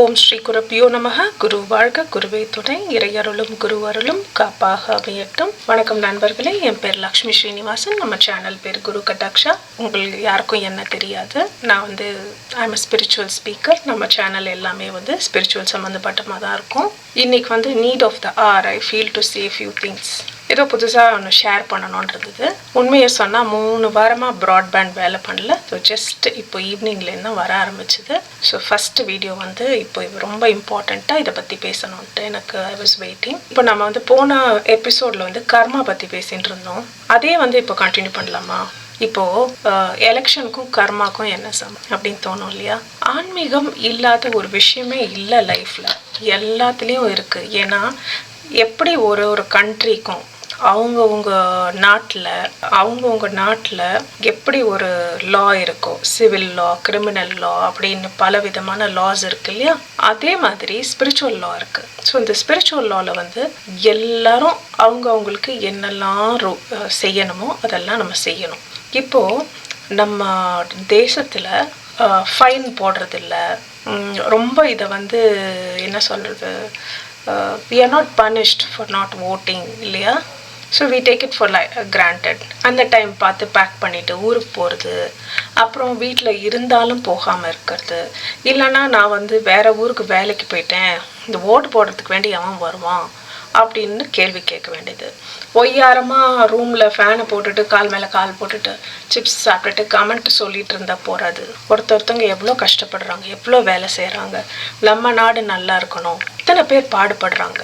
ஓம் ஸ்ரீ குரப்பியோ நமக குரு வாழ்க குருவே துணை. இறையருளும் குரு அருளும் காப்பாக அமையட்டும். வணக்கம் நண்பர்களே என் பேர் லக்ஷ்மி ஸ்ரீனிவாசன். நம்ம சேனல் பேர் குரு கட்டாக்ஷா. உங்களுக்கு யாருக்கும் என்ன தெரியாது நான் வந்து ஐம் ஸ்பிரிச்சுவல் ஸ்பீக்கர் நம்ம சேனல் எல்லாமே வந்து ஸ்பிரிச்சுவல் சம்மந்தப்பட்டமாக தான் இருக்கும். இன்னைக்கு வந்து need of the hour I feel to say few things ஏதோ புதுசாக ஒன்று ஷேர் பண்ணணுன்றது இருந்தது உண்மையை சொன்னால் மூணு வாரமாக ப்ராட்பேண்ட் வேலை பண்ணல. ஸோ ஜஸ்ட் இப்போ ஈவினிங்லேருந்து தான் வர ஆரம்பிச்சுது. ஸோ ஃபஸ்ட்டு வீடியோ வந்து இப்போ ரொம்ப இம்பார்ட்டண்ட்டாக இதை பற்றி பேசணுன்ட்டு எனக்கு ஐ வாஸ் வெயிட்டிங் இப்போ நம்ம வந்து போன எபிசோடில் வந்து கர்மா பற்றி பேசிகிட்டு இருந்தோம். அதே வந்து இப்போ கண்டினியூ பண்ணலாமா? இப்போது எலெக்ஷனுக்கும் கர்மாக்கும் என்ன சம் அப்படின்னு தோணும் இல்லையா? ஆன்மீகம் இல்லாத ஒரு விஷயமே இல்லை லைஃப்பில் எல்லாத்துலேயும் இருக்குது ஏன்னா எப்படி ஒரு ஒரு கண்ட்ரிக்கும் அவங்கவுங்க நாட்டில் அவங்கவுங்க நாட்டில் எப்படி ஒரு லா இருக்கோ சிவில் லா கிரிமினல் லா அப்படின்னு பல விதமான லாஸ் இருக்கு இல்லையா? அதே மாதிரி ஸ்பிரிச்சுவல் லா இருக்கு. ஸோ இந்த ஸ்பிரிச்சுவல் லாவில் வந்து எல்லாரும் அவங்க அவங்களுக்கு என்னெல்லாம் ரூ செய்யணுமோ அதெல்லாம் நம்ம செய்யணும். இப்போ நம்ம தேசத்தில் ஃபைன் போடுறதில்ல. ரொம்ப இதை வந்து என்ன சொல்கிறது we are not punished for not voting இல்லையா? So we take it for lie granted அந்த டைம் பார்த்து பேக் பண்ணிவிட்டு ஊருக்கு போகிறது அப்புறம் வீட்டில் இருந்தாலும் போகாமல் இருக்கிறது. இல்லைன்னா நான் வந்து வேறு ஊருக்கு வேலைக்கு போயிட்டேன் இந்த ஓட்டு போடுறதுக்கு வேண்டி அவன் வருவான் அப்படின்னு கேள்வி கேட்க வேண்டியது. ஒய்யாரமாக ரூமில் ஃபேனை போட்டுட்டு கால் மேலே கால் போட்டுட்டு சிப்ஸ் சாப்பிட்டுட்டு கமெண்ட் சொல்லிட்டு இருந்தால் போகாது ஒருத்த ஒருத்தவங்க எவ்வளோ கஷ்டப்படுறாங்க எவ்வளோ வேலை செய்கிறாங்க நம்ம நாடு நல்லா இருக்கணும் இத்தனை பேர் பாடுபடுறாங்க.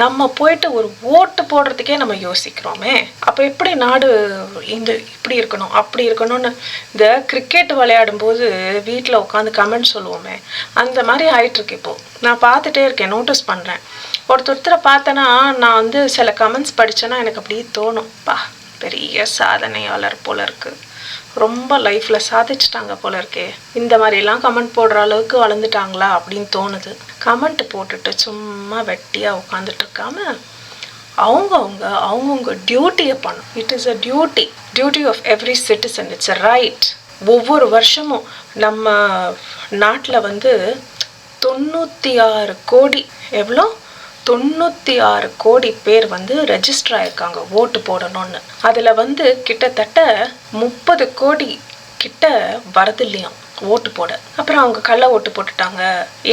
நம்ம போயிட்டு ஒரு ஓட்டு போடுறதுக்கே நம்ம யோசிக்கிறோமே. அப்போ எப்படி நாடு இந்த இப்படி இருக்கணும் அப்படி இருக்கணும்னு இந்த கிரிக்கெட் விளையாடும் போது வீட்டில் உட்காந்து கமெண்ட் சொல்லுவோமே. அந்த மாதிரி ஆயிட்டுருக்கு இப்போது நான் பார்த்துட்டே இருக்கேன் நோட்டீஸ் பண்ணுறேன் ஒருத்தொருத்தரை பார்த்தேன்னா நான் வந்து சில கமெண்ட்ஸ் படித்தேன்னா எனக்கு அப்படியே தோணும். பா பெரிய சாதனையாளர் போல இருக்குது ரொம்ப லைஃப்பில் சாதிச்சிட்டாங்க போல இருக்கே. இந்த மாதிரிலாம் கமெண்ட் போடுற அளவுக்கு வளர்ந்துட்டாங்களா அப்படின்னு தோணுது. கமெண்ட் போட்டுட்டு சும்மா வெட்டியாக உட்காந்துட்டு இருக்காம அவங்கவுங்க அவங்கவுங்க டியூட்டியை பண்ணும். It is a duty duty of every citizen it's a right ஒவ்வொரு வருஷமும் நம்ம நாட்டில் வந்து தொண்ணூற்றி ஆறு கோடி எவ்வளோ தொண்ணூற்றி ஆறு கோடி பேர் வந்து ரெஜிஸ்டர் ஆயிருக்காங்க ஓட்டு போடணும்னு. அதில் வந்து கிட்டத்தட்ட முப்பது கோடி கிட்ட வரது இல்லையாம். ஓட்டு போட. அப்புறம் அவங்க கள்ள ஓட்டு போட்டுட்டாங்க.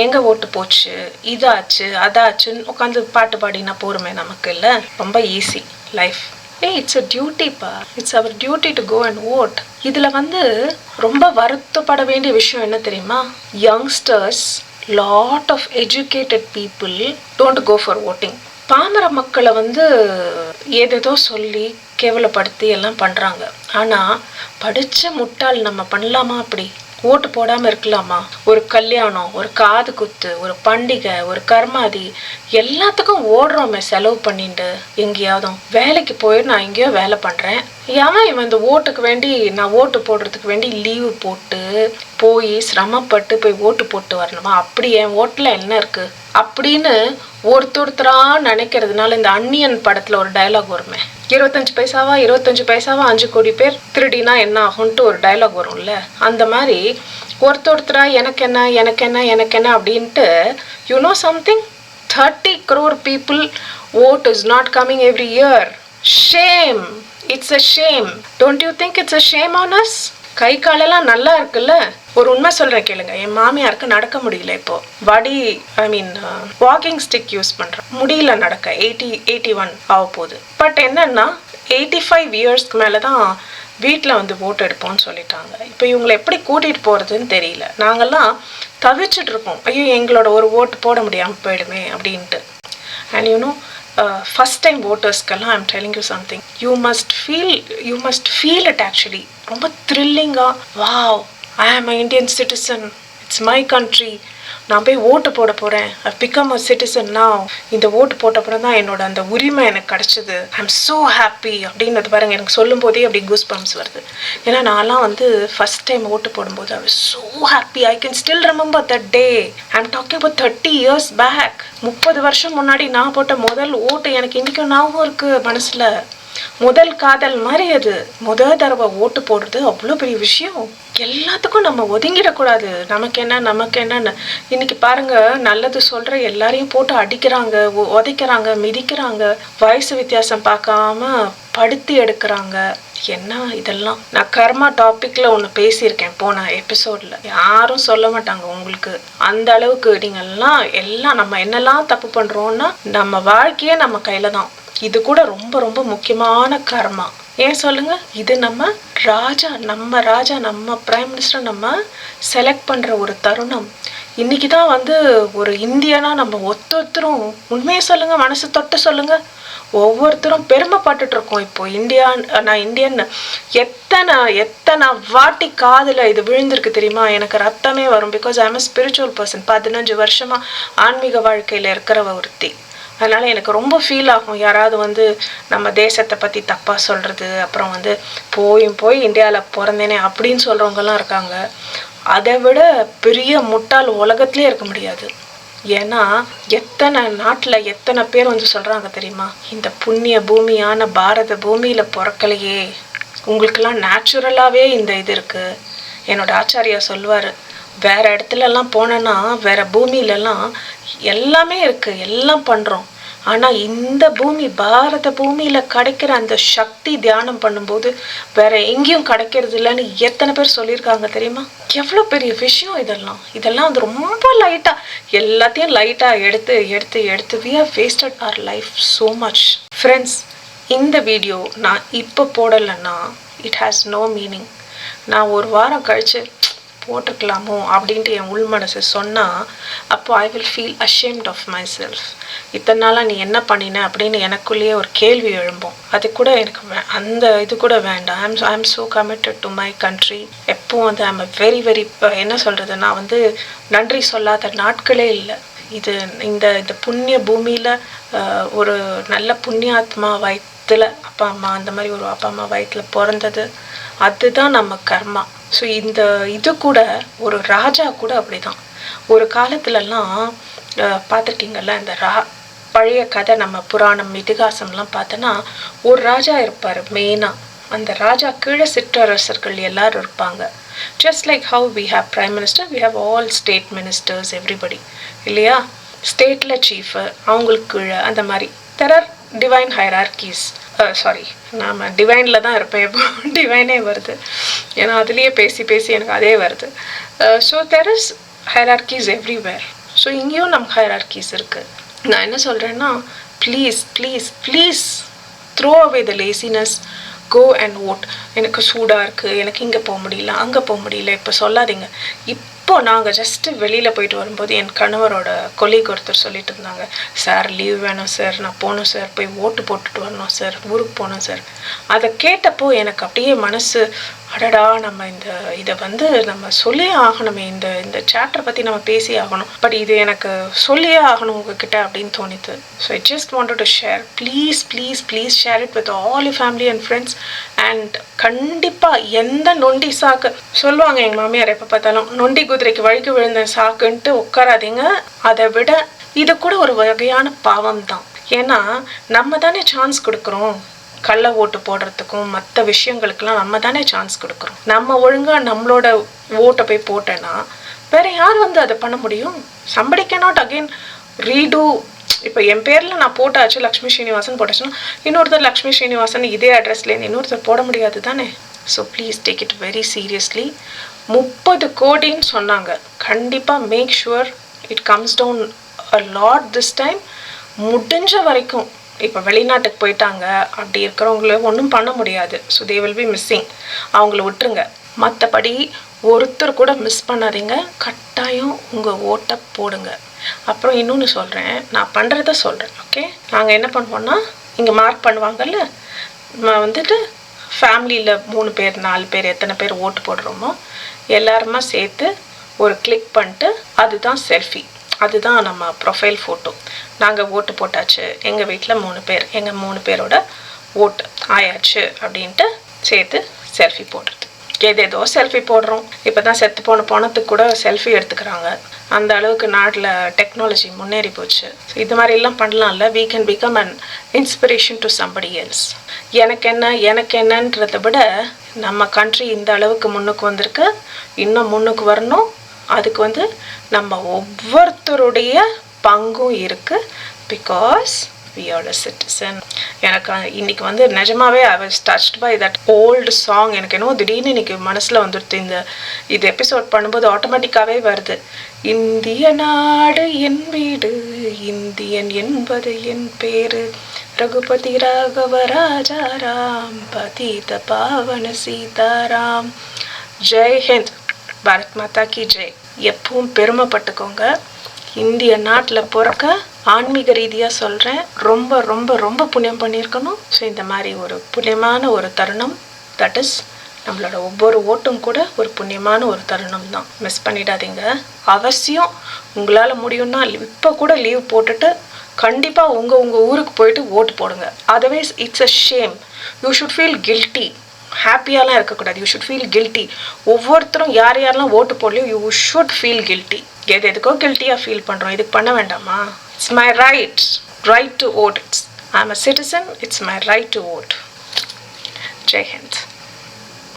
எங்க ஓட்டு போச்சு? இதாச்சு அதாச்சுன்னு உட்காந்து பாட்டு பாடினா போருமே நமக்கு இல்லை? ரொம்ப ஈஸி லைஃப் ஏ it's a டியூட்டிப்பா it's our duty to go and vote இதில் வந்து ரொம்ப வருத்தப்பட வேண்டிய விஷயம் என்ன தெரியுமா? Youngsters lot of educated people don't go for voting பாமர மக்களை வந்து ஏதேதோ சொல்லி கேவலப்படுத்தி எல்லாம் பண்ணுறாங்க ஆனால் படித்த முட்டாள் நம்ம பண்ணலாமா அப்படி? ஓட்டு போடாமல் இருக்கலாமா? ஒரு கல்யாணம் ஒரு காது குத்து ஒரு பண்டிகை ஒரு கர்மாதி எல்லாத்துக்கும் ஓடுறோமே செலவு பண்ணிட்டு. எங்கேயாவது வேலைக்கு போய் நான் எங்கேயோ வேலை பண்ணுறேன் ஏன் இவன் இந்த ஓட்டுக்கு வேண்டி நான் ஓட்டு போடுறதுக்கு வேண்டி லீவு போட்டு போய் சிரமப்பட்டு போய் ஓட்டு போட்டு வரணுமா? அப்படி என் ஓட்டில் என்ன இருக்கு? அப்படின்னு ஒருத்தொருத்தரா நினைக்கிறதுனால இந்த அன்னியன் படத்தில் ஒரு டைலாக் வருமே. இருபத்தஞ்சு பைசாவா இருபத்தஞ்சு பைசாவா அஞ்சு கோடி பேர் திருடினா என்ன ஆகும்ட்டு ஒரு டயலாக் வரும்ல. அந்த மாதிரி ஒருத்தொருத்தரா எனக்கு என்ன எனக்கு என்ன எனக்கு என்ன அப்படின்ட்டு you know something thirty crore people vote is not coming every year shame it's a shame don't you think it's a shame on us கை காலெல்லாம் நல்லா இருக்குல்ல? ஒரு உண்மை சொல்கிற கேளுங்க. என் மாமியாருக்கு நடக்க முடியல இப்போ. வடி I mean walking stick use பண்ணுறேன் முடியல நடக்க. எயிட்டி எயிட்டி ஒன் ஆக போகுது பட் என்னன்னா எயிட்டி ஃபைவ் இயர்ஸ்க்கு மேலே தான் வீட்டில் வந்து ஓட்டு எடுப்போம்னு சொல்லிட்டாங்க. இப்போ இவங்களை எப்படி கூட்டிகிட்டு போகிறதுன்னு தெரியல. நாங்கள்லாம் தவிச்சிட்டு இருப்போம். ஐயோ எங்களோட ஒரு ஓட்டு போட முடியாமல் போயிடுமே அப்படின்ட்டு. And you know first time ஓட்டர்ஸ்க்கெல்லாம் I'm telling you something you must feel you must feel it actually ரொம்ப த்ரில்லிங்காக wow I am a Indian citizen it's my country நான் போய் ஓட்டு போட போகிறேன் ஐ பிகம் அ சிட்டிசன் நான் இந்த ஓட்டு போட்டப்புறம் தான் என்னோட அந்த உரிமை எனக்கு கிடச்சிது. ஐ எம் ஸோ ஹாப்பி அப்படின்றது பாருங்கள் எனக்கு சொல்லும் போதே அப்படி கூஸ் பம்ப்ஸ் வருது. ஏன்னா நான்லாம் வந்து ஃபர்ஸ்ட் டைம் ஓட்டு போடும்போது I so happy I can still remember that day I am talking about thirty years back முப்பது வருஷம் முன்னாடி நான் போட்ட முதல் ஓட்டு எனக்கு இன்றைக்கும் ஞாபகம் இருக்குது மனசில். முதல் காதல் மாதிரி அது. முதல் தடவை ஓட்டு போடுறது அவ்வளோ பெரிய விஷயம். எல்லாத்துக்கும் நம்ம ஒதுங்கிடக்கூடாது. நமக்கு என்ன நமக்கு என்னன்னு. இன்னைக்கு பாருங்க நல்லது சொல்ற எல்லாரையும் போட்டு அடிக்கிறாங்க உதைக்கிறாங்க மிதிக்கிறாங்க. வயசு வித்தியாசம் பார்க்காம படுத்தி எடுக்கிறாங்க. என்ன இதெல்லாம்? நான் கர்மா டாபிக்ல ஒன்று பேசியிருக்கேன் போன எபிசோட்ல யாரும் சொல்ல மாட்டாங்க உங்களுக்கு. அந்த அளவுக்கு நீங்கெல்லாம் எல்லாம் நம்ம என்னெல்லாம் தப்பு பண்றோம்னா நம்ம வாழ்க்கையே நம்ம கையில தான். இது கூட ரொம்ப ரொம்ப முக்கியமான கர்மா. ஏன் சொல்லுங்க? இது நம்ம ராஜா நம்ம ராஜா நம்ம பிரைம் மினிஸ்டர் நம்ம செலக்ட் பண்ணுற ஒரு தருணம். இன்னைக்கு தான் வந்து ஒரு இந்தியனா நம்ம ஒத்தொத்தரும் உண்மையை சொல்லுங்க மனசு தொட்டு சொல்லுங்க. ஒவ்வொருத்தரும் பெருமைப்பட்டுட்டு இருக்கோம் இப்போ. இந்தியா நான் இந்தியன். எத்தனை எத்தனை வாட்டி காதில் இது விழுந்திருக்கு தெரியுமா? எனக்கு ரத்தமே வரும். Because I am spiritual person பதினஞ்சு வருஷமா ஆன்மீக வாழ்க்கையில் இருக்கிறவ ஒருத்தி. அதனால் எனக்கு ரொம்ப ஃபீல் ஆகும். யாராவது வந்து நம்ம தேசத்தை பற்றி தப்பாக சொல்கிறது அப்புறம் வந்து போயும் போய் இந்தியாவில் பிறந்தேனே அப்படின்னு சொல்கிறவங்கலாம் இருக்காங்க. அதை விட பெரிய முட்டாள் உலகத்துலேயே இருக்க முடியாது. ஏன்னா எத்தனை நாட்டில் எத்தனை பேர் வந்து சொல்கிறாங்க தெரியுமா? இந்த புண்ணிய பூமியான பாரத பூமியில் பிறக்கலையே. உங்களுக்கெல்லாம் நேச்சுரலாகவே இந்த இது இருக்குது என்னோட ஆச்சாரியா சொல்வார் வேற இடத்துலலாம் போனேன்னா வேற பூமியிலலாம் எல்லாமே இருக்கு எல்லாம் பண்றோம். ஆனா இந்த பூமி பாரத பூமியில கிடைக்கிற அந்த சக்தி தியானம் பண்ணும்போது வேற எங்கேயும் கிடைக்கிறது இல்லைன்னு எத்தனை பேர் சொல்லியிருக்காங்க தெரியுமா? எவ்வளோ பெரிய விஷயம் இதெல்லாம். இதெல்லாம் வந்து ரொம்ப லைட்டா எல்லாத்தையும் லைட்டா எடுத்து எடுத்து எடுத்து we have wasted our life so much friends இந்த வீடியோ நான் இப்போ போடலைன்னா இட் ஹாஸ் நோ மீனிங் நான் ஒரு வாரம் கழிச்சு போட்டிருக்கலாமோ அப்படின்ட்டு என் உள் மனசு சொன்னால் அப்போ I will feel ashamed of myself இத்தனை நாளாக நீ என்ன பண்ணின அப்படின்னு எனக்குள்ளேயே ஒரு கேள்வி எழும்பும். அது கூட எனக்கு வே- அந்த இது கூட வேண்டாம். I'm I am so committed to my country எப்போ வந்து ஐம் வெரி வெரி இப்போ என்ன சொல்கிறது நான் வந்து நன்றி சொல்லாத நாட்களே இல்லை. இது இந்த இந்த புண்ணிய பூமியில் ஒரு நல்ல புண்ணியாத்மா வயிற்றுல அப்பா அம்மா அந்த மாதிரி ஒரு அப்பா அம்மா வயிற்றுல பிறந்தது. அதுதான் நம்ம கர்மா. ஸோ இந்த இது கூட ஒரு ராஜா கூட அப்படிதான். ஒரு காலத்துலலாம் அஹ், இந்த ரா பழைய கதை நம்ம புராணம் இதிகாசம்லாம் பார்த்தோன்னா ஒரு ராஜா இருப்பார் மெயினாக அந்த ராஜா கீழே சிற்றரசர்கள் எல்லாரும் இருப்பாங்க. Just like how we have prime minister we have all state ministers everybody இல்லையா? ஸ்டேட்டில் சீஃபு அவங்களுக்கு கீழே அந்த மாதிரி. There are divine hierarchies sorry நாம் டிவைனில் தான் இருப்பேன். எப்போ டிவைனே வருது. ஏன்னா அதுலேயே பேசி பேசி எனக்கு அதே வருது. So there is hierarchies everywhere so இங்கேயும் நம்ம ஹைரார்கீஸ் இருக்குது நான் என்ன சொல்கிறேன்னா please please please throw away the laziness go and vote எனக்கு சூடாக இருக்குது எனக்கு இங்கே போக முடியல அங்கே போக முடியல. இப்போ சொல்லாதீங்க. இப் அப்போது நாங்கள் ஜஸ்ட்டு வெளியில் போயிட்டு வரும்போது என் கணவரோட கொலீக் ஒருத்தர் சொல்லிட்டு இருந்தாங்க சார் லீவ் வேணும் சார் நான் போகணும் சார் போய் ஓட்டு போட்டுட்டு வரணும் சார் ஊருக்கு போகணும் சார் அதை கேட்டப்போ எனக்கு அப்படியே மனசு அடடா நம்ம இந்த இதை வந்து நம்ம சொல்லியே ஆகணுமே. இந்த இந்த சாப்டர் பற்றி நம்ம பேசி ஆகணும். பட் இது எனக்கு சொல்லியே ஆகணும் உங்ககிட்ட அப்படின்னு தோணித்து. So I just wanted to share please please please share it with all you family and friends and கண்டிப்பாக எந்த நொண்டி சாக்கு சொல்லுவாங்க எங்கள் மாமியார் எப்போ பார்த்தாலும் நொண்டி குதிரைக்கு வழிக்கு விழுந்த சாக்குன்ட்டு உட்காராதீங்க. அதை விட இது கூட ஒரு வகையான பாவம் தான் ஏன்னா நம்ம தானே சான்ஸ் கொடுக்குறோம். கள்ள ஓட்டு போடுறதுக்கும் மற்ற விஷயங்களுக்கெல்லாம் நம்ம தானே சான்ஸ் கொடுக்குறோம். நம்ம ஒழுங்காக நம்மளோட ஓட்டை போய் போட்டேன்னா வேற யார் வந்து அதை பண்ண முடியும்? சம்படி கேனாட் அகெயின் ரீடூ இப்போ என் பேரில் நான் போட்டாச்சு லக்ஷ்மி ஸ்ரீனிவாசன் போட்டாச்சுன்னா இன்னொருத்தர் லக்ஷ்மி ஸ்ரீனிவாசன் இதே அட்ரஸ்லேருந்து இன்னொருத்தர் போட முடியாது தானே? So please take it very seriously முப்பது கோடின்னு சொன்னாங்க. கண்டிப்பாக make sure it comes down a lot this time முடிஞ்ச வரைக்கும் இப்போ வெளிநாட்டுக்கு போயிட்டாங்க அப்படி இருக்கிறவங்கள ஒன்றும் பண்ண முடியாது. So they will be missing அவங்கள விட்டுருங்க. மற்றபடி ஒருத்தர் கூட மிஸ் பண்ணாதீங்க. கட்டாயம் உங்கள் ஓட்டை போடுங்க. அப்புறம் இன்னொன்று சொல்கிறேன் நான் பண்ணுறத சொல்கிறேன் ஓகே நாங்கள் என்ன பண்ணுவோன்னா இங்கே மார்க் பண்ணுவாங்கல்ல? நான் வந்துட்டு ஃபேமிலியில் மூணு பேர் நாலு பேர் எத்தனை பேர் ஓட்டு போடுறோமோ எல்லாருமா சேர்த்து ஒரு கிளிக் பண்ணிட்டு அதுதான் செல்ஃபி அதுதான் நம்ம ப்ரொஃபைல் ஃபோட்டோ நாங்கள் ஓட்டு போட்டாச்சு. எங்கள் வீட்டில் மூணு பேர். எங்கள் மூணு பேரோட ஓட்டு ஆயாச்சு அப்படின்ட்டு சேர்த்து செல்ஃபி போடுறது. ஏதேதோ செல்ஃபி போடுறோம். இப்போ தான் செத்து போன பணத்துக்கு கூட செல்ஃபி எடுத்துக்கிறாங்க. அந்த அளவுக்கு நாட்டில் டெக்னாலஜி முன்னேறி போச்சு. இது மாதிரிலாம் பண்ணலாம்ல? We can become an inspiration to somebody else எனக்கு என்ன எனக்கு என்னன்றதை விட நம்ம கண்ட்ரி இந்த அளவுக்கு முன்னுக்கு வந்திருக்கு. இன்னும் முன்னுக்கு வரணும். அதுக்கு வந்து நம்ம ஒவ்வொருத்தருடைய பங்கும் இருக்குது because we are a citizen எனக்கு இன்னைக்கு வந்து நிஜமாவே I was touched by that old song எனக்கு என்னவோ திடீர்னு இன்னைக்கு மனசில் வந்துடுது இந்த இது எபிசோட் பண்ணும்போது ஆட்டோமேட்டிக்காகவே வருது. இந்திய நாடு என் வீடு இந்தியன் என்பது என் பேரு. ரகுபதி ராகவ ராஜாராம் பதித பாவன சீதாராம். ஜெய் ஹிந்த். பாரத் மாதா கி ஜெய். எப்பவும் பெருமைப்பட்டுக்கோங்க. இந்திய நாட்டில் பிறக்க ஆன்மீக ரீதியாக சொல்கிறேன் ரொம்ப ரொம்ப ரொம்ப புண்ணியம் பண்ணியிருக்கணும். ஸோ இந்த மாதிரி ஒரு புண்ணியமான ஒரு தருணம் தட் இஸ் நம்மளோட ஒவ்வொரு ஓட்டும் கூட ஒரு புண்ணியமான ஒரு தருணம் தான். மிஸ் பண்ணிடாதீங்க. அவசியம் உங்களால் முடியும்னா இப்போ கூட லீவ் போட்டுட்டு கண்டிப்பாக உங்கள் உங்கள் ஊருக்கு போயிட்டு ஓட்டு போடுங்க. Otherwise it's a shame you should feel guilty ஹாப்பியாலாம் இருக்கக்கூடாது. யூ ஷுட் ஃபீல் கில்ட்டி ஒவ்வொருத்தரும் யார் யாரெல்லாம் ஓட்டு போடலையோ யூ ஷுட் ஃபீல் கில்ட்டி எது எதுக்கோ கில்ட்டியாக ஃபீல் பண்ணுறோம் இதுக்கு பண்ண வேண்டாமா? It's my right right to vote it's I am a citizen it's my right to vote Jai Hind